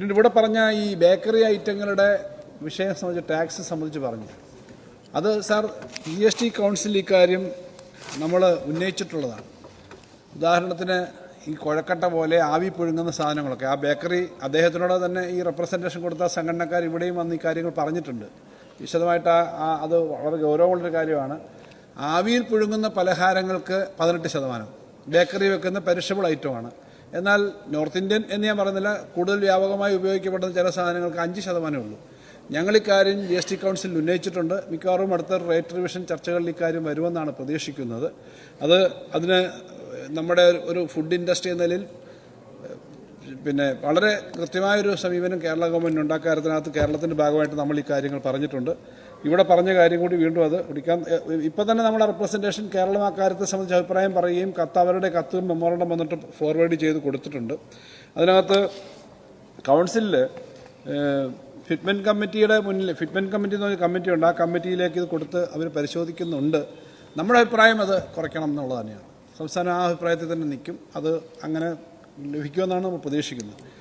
പിന്നീട് ഇവിടെ പറഞ്ഞ ഈ ബേക്കറി ഐറ്റങ്ങളുടെ വിഷയം സംബന്ധിച്ച് ടാക്സ് സംബന്ധിച്ച് പറഞ്ഞു. അത് sir G S T council ഇക്കാര്യം നമ്മൾ ഉന്നയിച്ചിട്ടുള്ളതാണ്. ഉദാഹരണത്തിന് ഈ കുഴക്കട്ട പോലെ ആവി പുഴുങ്ങുന്ന സാധനങ്ങളൊക്കെ ആ ബേക്കറി അദ്ദേഹത്തിനോട് തന്നെ ഈ റെപ്രസെന്റേഷൻ കൊടുത്ത സംഘടനക്കാർ ഇവിടെയും വന്ന് ഈ കാര്യങ്ങൾ പറഞ്ഞിട്ടുണ്ട്. വിശദമായിട്ട് ആ- അത് വളരെ ഗൗരവമുള്ളൊരു കാര്യമാണ്. ആവിയിൽ പുഴുങ്ങുന്ന പലഹാരങ്ങൾക്ക് പതിനെട്ട് ശതമാനം ബേക്കറി വെക്കുന്ന പെരിഷബിൾ ഐറ്റമാണ്. എന്നാൽ നോർത്ത് ഇന്ത്യൻ എന്ന് ഞാൻ പറയുന്നില്ല കൂടുതൽ വ്യാപകമായി ഉപയോഗിക്കപ്പെടുന്ന ചില സാധനങ്ങൾക്ക് അഞ്ച് ശതമാനമേ ഉള്ളൂ. ഞങ്ങൾ ഇക്കാര്യം ജി എസ് ടി കൗൺസിലിൽ ഉന്നയിച്ചിട്ടുണ്ട്. മിക്കവാറും അടുത്ത റേറ്റ് റിവിഷൻ ചർച്ചകളിൽ ഇക്കാര്യം വരുമെന്നാണ് പ്രതീക്ഷിക്കുന്നത്. അത് അതിന് നമ്മുടെ ഒരു ഫുഡ് ഇൻഡസ്ട്രി എന്ന നിലയിൽ പിന്നെ വളരെ കൃത്യമായൊരു സമീപനം കേരള ഗവൺമെന്റ് ഉണ്ടാക്കാരത്തിനകത്ത് കേരളത്തിന്റെ ഭാഗമായിട്ട് നമ്മൾ ഈ കാര്യങ്ങൾ പറഞ്ഞിട്ടുണ്ട്. ഇവിടെ പറഞ്ഞ കാര്യം കൂടി വീണ്ടും അത് പിടിക്കാൻ ഇപ്പം തന്നെ നമ്മുടെ റെപ്രസെന്റേഷൻ കേരളം ആ കാര്യത്തെ സംബന്ധിച്ച് അഭിപ്രായം പറയുകയും കത്ത് അവരുടെ കത്തും മെമ്മോറണ്ടം വന്നിട്ട് ഫോർവേഡ് ചെയ്ത് കൊടുത്തിട്ടുണ്ട്. അതിനകത്ത് കൗൺസിലിൽ ഫിറ്റ്മെന്റ് കമ്മിറ്റിയുടെ മുന്നിൽ ഫിറ്റ്മെന്റ് കമ്മിറ്റി എന്ന് പറഞ്ഞ കമ്മിറ്റി ഉണ്ട്. ആ കമ്മിറ്റിയിലേക്ക് ഇത് കൊടുത്ത് അവർ പരിശോധിക്കുന്നുണ്ട്. നമ്മുടെ അഭിപ്രായം അത് കുറയ്ക്കണം എന്നുള്ളത് തന്നെയാണ്. സംസ്ഥാനം ആ അഭിപ്രായത്തിൽ തന്നെ നിൽക്കും. അത് അങ്ങനെ ലഭിക്കുമെന്നാണ് നമ്മൾ പ്രതീക്ഷിക്കുന്നത്.